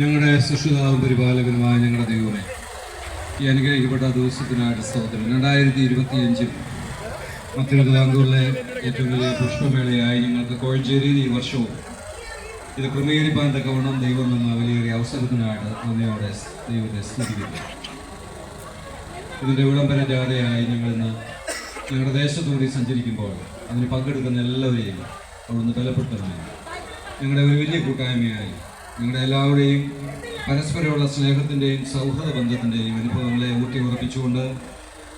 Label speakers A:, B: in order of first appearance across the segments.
A: ഞങ്ങളുടെ സൃഷ്ടിതാവും പരിപാലകനുമായ ഞങ്ങളുടെ ദൈവമേ ഈ അനുഗ്രഹിക്കപ്പെട്ട ദിവസത്തിനായിട്ട് സ്തോത്രം. രണ്ടായിരത്തി ഇരുപത്തി അഞ്ചിൽ മധ്യതിരുവിതാംകൂറിലെ ഏറ്റവും വലിയ പുഷ്പമേളയായി ഞങ്ങൾക്ക് കോഴഞ്ചേരിയിൽ ഈ വർഷവും ഇത് ക്രമീകരിപ്പാൻ തക്കവണ്ണം ദൈവം എന്ന വലിയൊരു അവസരത്തിനായിട്ട് നന്ദിയോടെ ദൈവത്തെ സ്തുതിക്കുന്നു. ഇതിന്റെ വിളംബര ജാഥയായി ഞങ്ങളിന്ന് ഞങ്ങളുടെ ദേശത്തുകൂടി സഞ്ചരിക്കുമ്പോൾ അതിന് പങ്കെടുക്കുന്ന എല്ലാവരെയും അവിടുന്ന് ബലപ്പെട്ടതായി ഞങ്ങളുടെ ഒരു വലിയ കൂട്ടായ്മയായി ഞങ്ങളുടെ എല്ലാവരുടെയും പരസ്പരമുള്ള സ്നേഹത്തിന്റെയും സൗഹൃദ ബന്ധത്തിന്റെയും അനുഭവങ്ങളെ ഊട്ടി ഉറപ്പിച്ചുകൊണ്ട്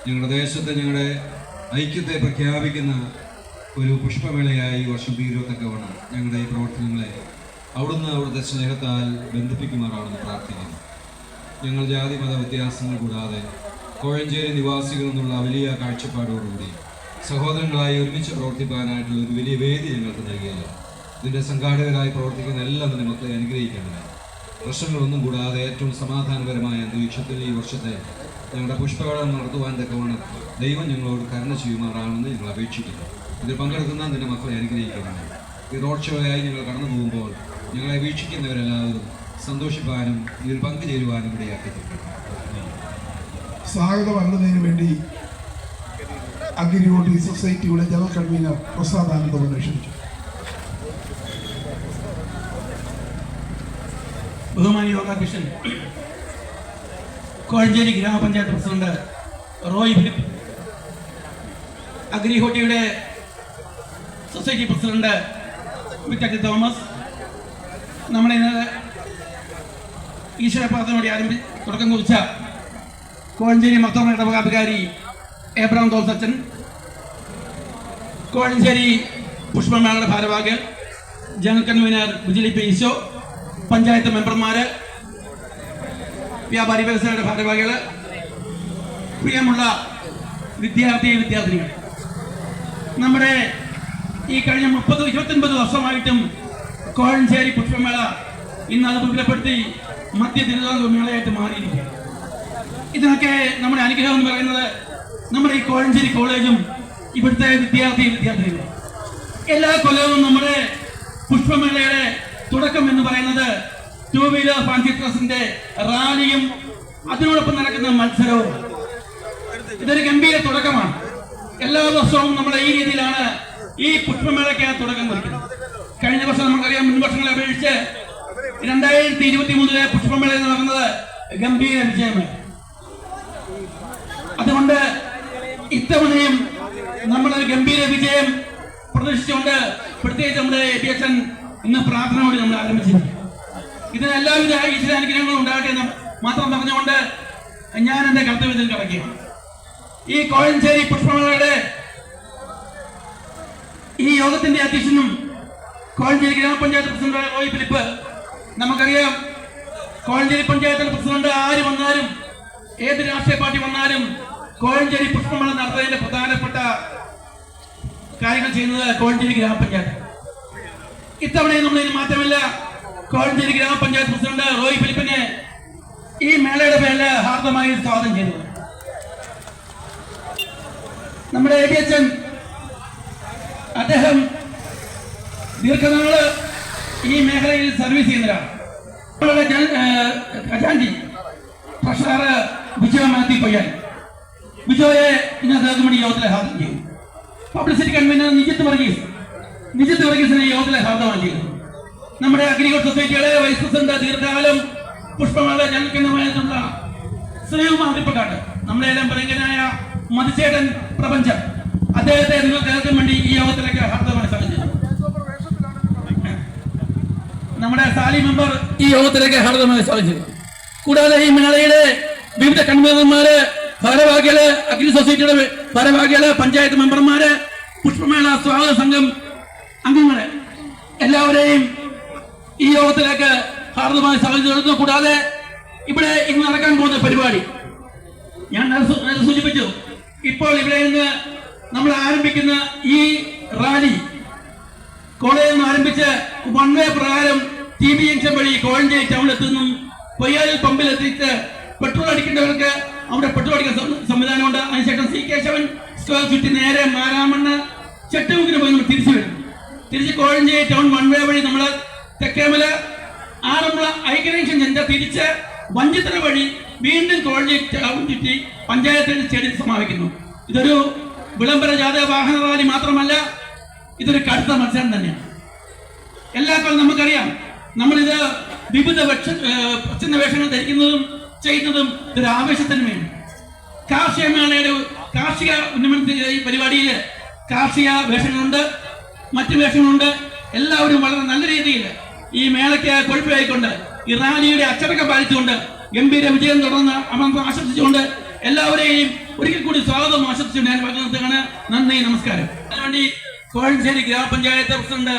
A: ഞങ്ങളുടെ ദേശത്ത് ഞങ്ങളുടെ ഐക്യത്തെ പ്രഖ്യാപിക്കുന്ന ഒരു പുഷ്പമേളയായി ഈ വർഷം തീരുവത്തക്കവണ്ണം ഞങ്ങളുടെ ഈ പ്രവർത്തനങ്ങളെ അവിടുന്ന് അവിടുത്തെ സ്നേഹത്താൽ ബന്ധിപ്പിക്കുമാറാണെന്ന് പ്രാർത്ഥിക്കുന്നു. ഞങ്ങൾ ജാതി മത വ്യത്യാസങ്ങൾ കൂടാതെ കോഴഞ്ചേരി നിവാസികൾ എന്നുള്ള വലിയ കാഴ്ചപ്പാടോടുകൂടി സഹോദരങ്ങളായി ഒരുമിച്ച് പ്രവർത്തിക്കാനായിട്ടുള്ള ഒരു വലിയ വേദി ഞങ്ങൾക്ക് നൽകിയല്ലോ. ഇതിന്റെ സംഘാടകരായി പ്രവർത്തിക്കുന്ന എല്ലാ തന്നെ മക്കളെ അനുഗ്രഹിക്കേണ്ടത് പ്രശ്നങ്ങളൊന്നും കൂടാതെ ഏറ്റവും സമാധാനപരമായ അന്തരീക്ഷത്തിൽ ഈ വർഷത്തെ ഞങ്ങളുടെ പുഷ്പകടം നടത്തുവാൻ തക്കവണ്ണം ദൈവം ഞങ്ങളോട് കരുണ ചെയ്യുമാറാണെന്ന് ഞങ്ങൾ അപേക്ഷിക്കുന്നു. ഇതിൽ പങ്കെടുക്കുന്ന നിന്റെ മക്കളെ അനുഗ്രഹിക്കണം ഈ റോഡ് ഷോയായി ഞങ്ങൾ കടന്നു പോകുമ്പോൾ ഞങ്ങളെ വീക്ഷിക്കുന്നവരെല്ലാവരും സന്തോഷിപ്പാനും ഇതിൽ പങ്കുചേരുവാനും ഇടയാക്കി തീർക്കണം
B: സ്വാഗതം വന്നതിന് വേണ്ടി അഗ്രിയോട്ടി സൊസൈറ്റിയുടെ ജനറൽ കൺവീനർ പ്രസാദ് ആനന്ദവനെ ക്ഷണിച്ചു.
C: ബഹുമാനി യോഗാധ്യക്ഷൻ കോഴഞ്ചേരി ഗ്രാമപഞ്ചായത്ത് പ്രസിഡന്റ് റോയ് ഫിലിപ്പ് അഗ്രിഹോട്ടിയുടെ സൊസൈറ്റി പ്രസിഡന്റ് വിറ്റക്കി തോമസ് നമ്മുടെ ഇന്ന് ഈശ്വര ആരംഭി തുടക്കം കുറിച്ച കോഴഞ്ചേരി മത്തോമ ഇടവകാധികാരി ഏബ്രാം തോൽസച്ചൻ കോഴഞ്ചേരി പുഷ്പമേളയുടെ ഭാരവാഹികൾ general convener Vijili P Esho panchayat മെമ്പർമാര് വ്യാപാരി വ്യവസായയുടെ ഭാരവാഹികൾ പ്രിയമുള്ള വിദ്യാർത്ഥി വിദ്യാർത്ഥിനികൾ. നമ്മുടെ ഈ കഴിഞ്ഞ മുപ്പത് ഇരുപത്തൊൻപത് വർഷമായിട്ടും കോഴഞ്ചേരി പുഷ്പമേള ഇന്ന് അത് വിപുലപ്പെടുത്തി മധ്യ തിരുവിതാംകൂർ മേളയായിട്ട് മാറിയിരിക്കുക ഇതിനൊക്കെ നമ്മുടെ അനുഗ്രഹം എന്ന് പറയുന്നത് നമ്മുടെ ഈ കോഴഞ്ചേരി കോളേജും ഇവിടുത്തെ വിദ്യാർത്ഥി വിദ്യാർത്ഥികളും എല്ലാ കൊല്ലവും നമ്മുടെ പുഷ്പമേളയുടെ തുടക്കം എന്ന് പറയുന്നത് ടൂ വീലർ ഫാൻസി ഡ്രസിന്റെ റാലിയും അതിനോടൊപ്പം നടക്കുന്ന മത്സരവും. ഇതൊരു ഗംഭീര തുടക്കമാണ്. എല്ലാ വർഷവും നമ്മൾ ഈ രീതിയിലാണ് ഈ പുഷ്പമേളയ്ക്ക് തുടക്കം കുറിക്കുന്നത്. കഴിഞ്ഞ വർഷം നമുക്കറിയാം മുൻ വർഷങ്ങളെ അപേക്ഷിച്ച് രണ്ടായിരത്തി ഇരുപത്തി മൂന്നിലെ പുഷ്പമേള നടന്നത് ഗംഭീര വിജയമാണ്. അതുകൊണ്ട് ഇത്തവണയും നമ്മൾ ഗംഭീര വിജയം പ്രതീക്ഷിച്ചുകൊണ്ട് പ്രത്യേകിച്ച് നമ്മുടെ എ ഇന്ന് പ്രാർത്ഥനയോട് നമ്മൾ ആരംഭിച്ചിരിക്കും ഇതിന് എല്ലാവിധ ഈശ്വരാനുഗ്രഹങ്ങളും ഉണ്ടാകട്ടെ എന്ന് മാത്രം പറഞ്ഞുകൊണ്ട് ഞാൻ എന്റെ കർത്തവ്യത്തിൽ കിടക്കുകയാണ്. ഈ കോഴഞ്ചേരി പുഷ്പമേളയുടെ ഈ യോഗത്തിന്റെ അധ്യക്ഷനും കോഴഞ്ചേരി ഗ്രാമപഞ്ചായത്ത് പ്രസിഡന്റ് റോയ് ഫിലിപ്പ് നമുക്കറിയാം കോഴഞ്ചേരി പഞ്ചായത്തിന്റെ പ്രസിഡന്റ് ആര് വന്നാലും ഏത് രാഷ്ട്രീയ പാർട്ടി വന്നാലും കോഴഞ്ചേരി പുഷ്പമേള നടത്തുന്നതിന്റെ പ്രധാനപ്പെട്ട കാര്യങ്ങൾ ചെയ്യുന്നത് കോഴഞ്ചേരി ഗ്രാമപഞ്ചായത്ത് ഇത്തവണയും നമ്മളതിന് മാറ്റമില്ല കോഴഞ്ചേരി ഗ്രാമപഞ്ചായത്ത് പ്രസിഡന്റ് റോയ് ഫിലിപ്പിനെ ഈ മേളയുടെ പേരിൽ ഹാർദമായി സ്വാഗതം ചെയ്തു നമ്മുടെ എ ഡി അച്ഛൻ അദ്ദേഹം ദീർഘനാൾ ഈ മേഖലയിൽ സർവീസ് ഏഹ് ഖജാൻജി ട്രഷറർ വിജയ മാത്യു പൊയ്യാൻ ബിജോയെ ഇന്ന് അദ്ദേഹം യോഗത്തിലെ ഹാജർ ചെയ്തു പബ്ലിസിറ്റി കൺവീനർ നിജിത്ത് വർഗീസ്. നിജിത്ത് വർഗീസിനെ യോഗത്തിലെ ഹാജമാണ് നമ്മുടെ അഗ്രികൾച്ചർ സൊസൈറ്റിയുടെ വൈസ് പ്രസിഡന്റ് ദീർഘകാലം പുഷ്പമേള സ്നേഹം ശ്രീകുമാറിപ്പക്കാട്ട് നമ്മുടെ എല്ലാം പ്രിയങ്കനായ മതിച്ചേട്ടൻ പ്രപഞ്ചം. അദ്ദേഹത്തെ നിങ്ങൾക്ക് കേൾക്കാൻ വേണ്ടി ഈ യോഗത്തിലേക്ക് ഹാർദമായി സാധിച്ചു നമ്മുടെ സാലി മെമ്പർ ഈ യോഗത്തിലേക്ക് ഹാർദമായി സാധിച്ചു കൂടാതെ ഈ മേളയുടെ വിവിധ കൺവീനർമാര് ഭാരവാഹികൾ അഗ്രി സൊസൈറ്റിയുടെ ഭാരവാഹികൾ പഞ്ചായത്ത് മെമ്പർമാര് പുഷ്പമേള സ്വാഗത സംഘം അംഗങ്ങൾ എല്ലാവരെയും ഈ യോഗത്തിലേക്ക് ഹാർദമായി ചെയ്യുന്നു. കൂടാതെ ഇവിടെ ഇന്ന് നടക്കാൻ പോകുന്ന പരിപാടി ഞാൻ സൂചിപ്പിച്ചു. ഇപ്പോൾ ഇവിടെ നിന്ന് നമ്മൾ ആരംഭിക്കുന്ന ഈ റാലി കോളേജിൽ നിന്ന് ആരംഭിച്ച് വൺ വേ പ്രകാരം ടി ബി ജംഗ്ഷൻ വഴി കോഴഞ്ചേരി പൊയ്യാലിൽ പമ്പിൽ എത്തിച്ച് പെട്രോൾ അടിക്കേണ്ടവർക്ക് അവിടെ പെട്രോൾ അടിക്കാൻ സംവിധാനമുണ്ട്. അതിനുശേഷം സി കേശവൻ സ്ക്വയർ ചുറ്റി നേരെ മാരാമണ്ണ് ചെട്ടുമുക്കിന് പോയി നമ്മൾ തിരിച്ചു വരും തിരിച്ച് കോഴഞ്ചേരി ടൗൺ വൺ വേ വഴി നമ്മൾ തെക്കേമല ആറന്മുള ഐക്യനേഷൻ ജനത തിരിച്ച് വഞ്ചിത്തറ വഴി വീണ്ടും കോഴഞ്ചേരി ടൗൺ ചുറ്റി പഞ്ചായത്തിൽ ചെടി സമാപിക്കുന്നു. ഇതൊരു വിളംബര ജാഥ വാഹന റാലി മാത്രമല്ല ഇതൊരു കടുത്ത മത്സരം തന്നെയാണ്. എല്ലാ കാലം നമുക്കറിയാം നമ്മളിത് വിവിധ പക്ഷ പ്രച്ഛന്ന വേഷങ്ങൾ ധരിക്കുന്നതും ചെയ്യുന്നതും ഇതൊരു ആവേശത്തിന് വേണ്ടി. കാർഷിക മേളയുടെ കാർഷിക ഉന്നമനത്തിന്റെ പരിപാടിയിൽ കാർഷിക വേഷങ്ങളുണ്ട്. മറ്റു വേഷങ്ങളുണ്ട്. എല്ലാവരും വളരെ നല്ല രീതിയിൽ ഈ മേളയ്ക്ക് കൊഴുപ്പായിക്കൊണ്ട് ഈ റാലിയുടെ അച്ചടക്കം പാലിച്ചുകൊണ്ട് ഗംഭീര വിജയം തുടർന്ന് അമർന്ന് ആശംസിച്ചുകൊണ്ട് എല്ലാവരെയും ഒരിക്കൽ കൂടി സ്വാഗതം ആശംസിച്ചുകൊണ്ട് ഞാൻ പറഞ്ഞു നന്ദി നമസ്കാരം. അതിനുവേണ്ടി കോഴഞ്ചേരി ഗ്രാമപഞ്ചായത്ത് പ്രസിഡന്റ്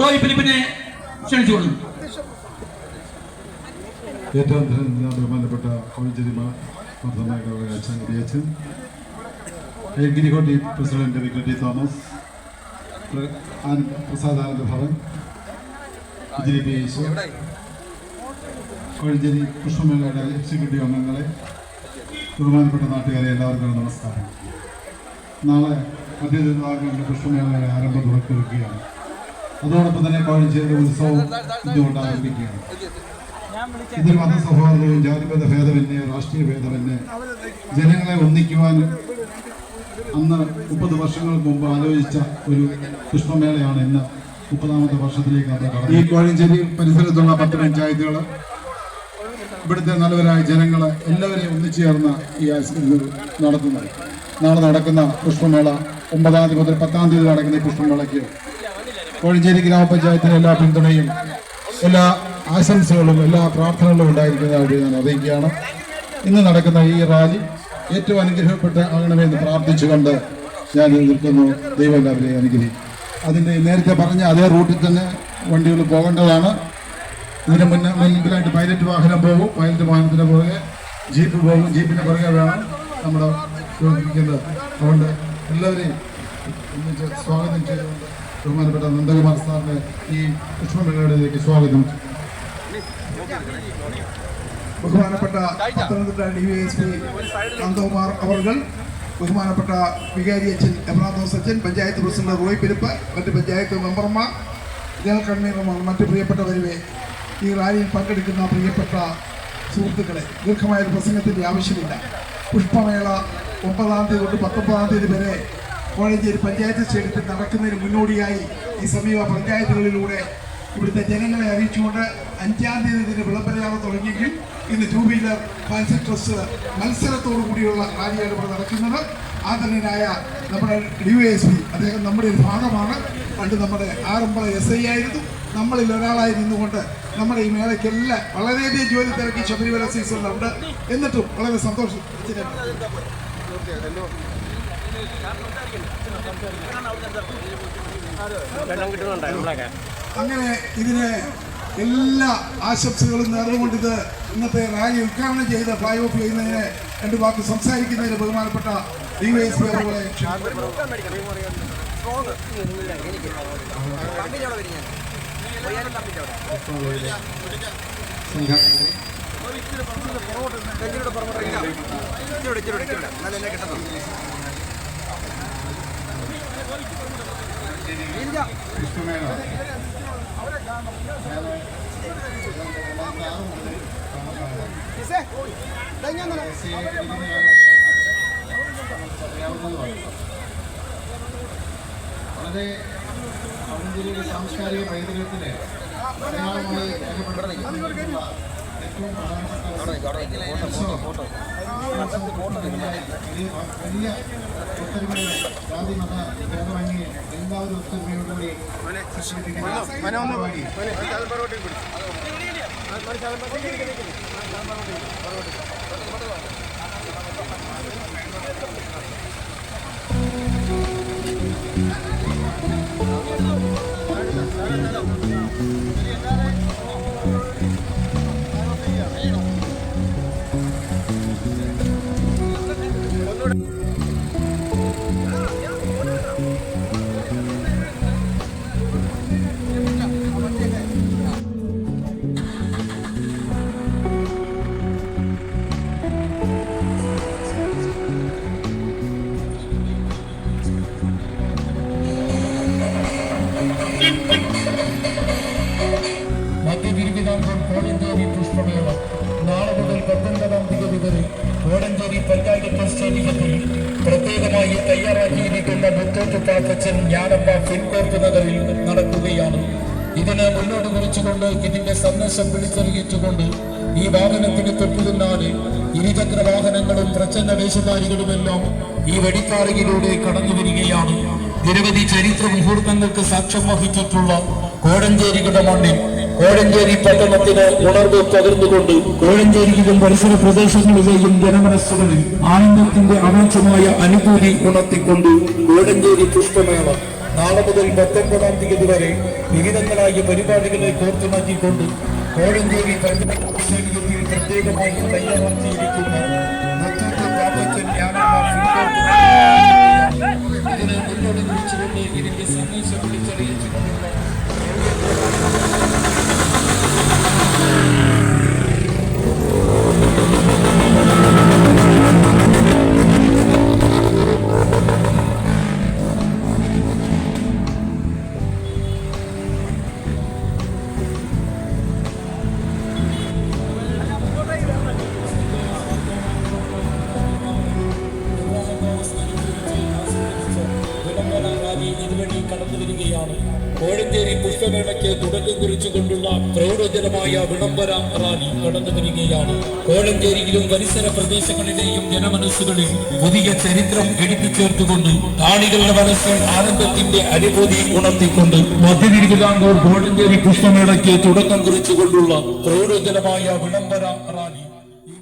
C: റോയ് ഫിലിപ്പിനെ ക്ഷണിച്ചുകൊള്ളുന്നു
D: ഏറ്റവും ബഹുമാനപ്പെട്ട കോഴഞ്ചേരി അച്ഛൻ അച്ഛൻ ഗിരികോട്ടി പ്രസിഡന്റ് വിക്രട്ടി തോമസ്. പ്രസാദാനന്ദ കോഴഞ്ചേരി പുഷ്പമേളയുടെ എക്സിക്യൂട്ടീവ് അംഗങ്ങളെ ബഹുമാനപ്പെട്ട നാട്ടുകാരെ എല്ലാവർക്കും നമസ്കാരം നാളെ മധ്യതിരുനാളുകളുടെ പുഷ്പമേളയുടെ ആരംഭം തുറക്കുകയാണ് അതോടൊപ്പം തന്നെ കോഴഞ്ചേരിയുടെ ഉത്സവം ഇതുകൊണ്ട് ആരംഭിക്കുകയാണ് ഇതിൽ മതസൗഹാർദ്ദവും ജാതിമത ഭേദമന്യേ രാഷ്ട്രീയ ഭേദമന്യേ ജനങ്ങളെ ഒന്നിക്കുവാൻ അന്ന് മുപ്പത് വർഷങ്ങൾക്ക് മുമ്പ് ആലോചിച്ച ഒരു പുഷ്പമേളയാണ് ഇന്ന് മുപ്പതാമത്തെ വർഷത്തിലേക്ക് നമ്മൾ. ഈ കോഴഞ്ചേരി പരിസരത്തുള്ള പത്ത് പഞ്ചായത്തുകൾ ഇവിടുത്തെ നല്ലവരായ ജനങ്ങൾ എല്ലാവരെയും ഒന്നിച്ചു ചേർന്ന് ഈ നടത്തുന്നത് നാളെ നടക്കുന്ന പുഷ്പമേള ഒമ്പതാം തീയതി മുതൽ പത്താം തീയതി നടക്കുന്ന ഈ പുഷ്പമേളയ്ക്ക് കോഴഞ്ചേരി ഗ്രാമപഞ്ചായത്തിലെ എല്ലാ പിന്തുണയും എല്ലാ ആശംസകളും എല്ലാ പ്രാർത്ഥനകളും ഉണ്ടായിരിക്കുന്നതായിട്ട് ഞാൻ അറിയിക്കുകയാണ് ഇന്ന് നടക്കുന്ന ഈ റാലി ഏറ്റവും അനുഗ്രഹപ്പെട്ട് ആകണമെന്ന് പ്രാർത്ഥിച്ചുകൊണ്ട് ഞാൻ നിൽക്കുന്നു. ദൈവം അനുഗ്രഹിക്കും. അതിന്റെ നേരത്തെ പറഞ്ഞ അതേ റൂട്ടിൽ തന്നെ വണ്ടികൾ പോകേണ്ടതാണ്. ഇതിന് മുന്നേ മുൻപിലായിട്ട് പൈലറ്റ് വാഹനം പോകും. പൈലറ്റ് വാഹനത്തിന് പുറകെ ജീപ്പ് പോകും. ജീപ്പിന് പുറകെ വേണം നമ്മുടെ പ്രവർത്തിക്കുന്നത് അതുകൊണ്ട് എല്ലാവരെയും സ്വാഗതം ചെയ്തുകൊണ്ട് ബഹുമാനപ്പെട്ട നന്ദകുമാർ സാറിനെ ഈ പുഷ്പമേളയിലേക്ക് സ്വാഗതം.
B: ബഹുമാനപ്പെട്ട Pathanamthitta D V S P Nandakumar അവർകൾ ബഹുമാനപ്പെട്ട വികാരി അച്ഛൻ എബ്രാദോസ് അച്ഛൻ പഞ്ചായത്ത് പ്രസിഡന്റ് റോയ് പെരുപ്പ് മറ്റ് പഞ്ചായത്ത് മെമ്പർമാർ ജനറൽ കൺവീനർമാർ മറ്റ് പ്രിയപ്പെട്ടവരെ ഈ റാലിയിൽ പങ്കെടുക്കുന്ന പ്രിയപ്പെട്ട സുഹൃത്തുക്കളെ ദീർഘമായ ഒരു പ്രസംഗത്തിന്റെ ആവശ്യമില്ല. പുഷ്പമേള ഒമ്പതാം തീയതി തൊട്ട് പത്തൊമ്പതാം തീയതി വരെ കോഴഞ്ചേരി പഞ്ചായത്ത് സ്റ്റേഡിയത്തിൽ നടക്കുന്നതിന് മുന്നോടിയായി ഈ സമീപ പഞ്ചായത്തുകളിലൂടെ ഇവിടുത്തെ ജനങ്ങളെ അറിയിച്ചുകൊണ്ട് അഞ്ചാം തീയതി ഇതിന് വിളംബരയാത്ര തുടങ്ങിയെങ്കിൽ ഇന്ന് ടൂ വീലർ ഫാൻസി ഡ്രസ് മത്സരത്തോടു കൂടിയുള്ള റാലിയാണ് ഇവിടെ നടക്കുന്നത്. ആദരണീയനായ നമ്മുടെ ഡി വൈ എസ് പി അദ്ദേഹം നമ്മുടെ ഒരു ഭാഗമാണ്. പണ്ട് നമ്മുടെ ആറന്മുള എസ് ഐ ആയിരുന്നു. നമ്മളിൽ ഒരാളായി നിന്നുകൊണ്ട് നമ്മുടെ ഈ മേളയ്ക്കെല്ലാം വളരെയധികം ജോലി തിരക്കി ശബരിമല സീസണിലുണ്ട്. എന്നിട്ടും വളരെ സന്തോഷം. അങ്ങനെ ഇതിന് എല്ലാ ആശംസകളും നേർന്നുകൊണ്ട് ഇത് ഇന്നത്തെ റാലി ഉദ്ഘാടനം ചെയ്ത് ഫ്ലൈ ഓഫ് ചെയ്യുന്നതിന് രണ്ട് വാക്ക് സംസാരിക്കുന്നതിന് ബഹുമാനപ്പെട്ട
D: പുഷ്പമേള വളരെ സാംസ്കാരിക പൈതൃകത്തിന് പ്രധാനപ്പെട്ട ഉത്സവം. വലിയ ഒത്തൊരുമയോടെ ജാതി മത എല്ലാവരും ഒത്തൊരുമയോടുകൂടി Thank
E: you. ഞാനമ്മ ഫിൻകോർപ്പ് നഗറിൽ നടക്കുകയാണ്. ഇതിനെ മുന്നോട്ട് കുറിച്ചുകൊണ്ട് ഇതിന്റെ സന്ദേശം വിളിച്ചറിയിച്ചുകൊണ്ട് ഈ വാഹനത്തിന് തൊട്ടുപിന്നാലെ ഇരുചക്ര വാഹനങ്ങളും പ്രച്ഛന്ന വേഷധാരികളുമെല്ലാം ഈ വെടിപ്പാറയിലൂടെ കടന്നു വരികയാണ്. നിരവധി ചരിത്ര മുഹൂർത്തങ്ങൾക്ക് സാക്ഷ്യം വഹിച്ചിട്ടുള്ള കോഴഞ്ചേരിയുടെ മണ്ണിൽ കോഴഞ്ചേരി പട്ടണത്തിന് ഉണർവ് പകർന്നുകൊണ്ട് കോഴഞ്ചേരിയിലും പരിസര പ്രദേശങ്ങളിലെയും ജനമനസ്സുകളിൽ ആനന്ദത്തിന്റെ അവാച്യമായ അനുഭൂതി ഉണർത്തിക്കൊണ്ട് കോഴഞ്ചേരി പുഷ്പമേള നാളെ മുതൽ പത്തൊമ്പതാം തീയതി വരെ വിവിധങ്ങളായ പരിപാടികളെ കോർത്തിണക്കിക്കൊണ്ട് കോഴഞ്ചേരി സ്റ്റേഡിയത്തിൽ പ്രത്യേകമായി തയ്യാറാക്കിയിരിക്കുന്ന ഇതിനെ മുന്നോട്ട് കുറിച്ചുകൊണ്ട് ഇതിന്റെ സന്ദേശം വിളിച്ചറിയിച്ചിട്ടുള്ള റാലി ഇതുവഴി കടന്നു വരികയാണ്. കോഴഞ്ചേരി പുഷ്പമേളയ്ക്ക് തുടക്കം കുറിച്ചുകൊണ്ടുള്ള പ്രൗഢജനമായ വിളംബര റാലി കടന്നു വരികയാണ്. കോഴഞ്ചേരിയിലും പരിസര പ്രദേശങ്ങളിലെയും ജനമനസ്സുകളിൽ പുതിയ ചരിത്രം എടുത്തുചേർത്തുകൊണ്ട് കാണികളുടെ മനസ്സിൽ ആനന്ദത്തിന്റെ അനുഭൂതി ഉണർത്തിക്കൊണ്ട് മധ്യതിരുവിതാംകൂർ കോഴഞ്ചേരി പുഷ്പമേളയ്ക്ക് തുടക്കം കുറിച്ചുകൊണ്ടുള്ള പ്രൗഢജനമായ വിളംബര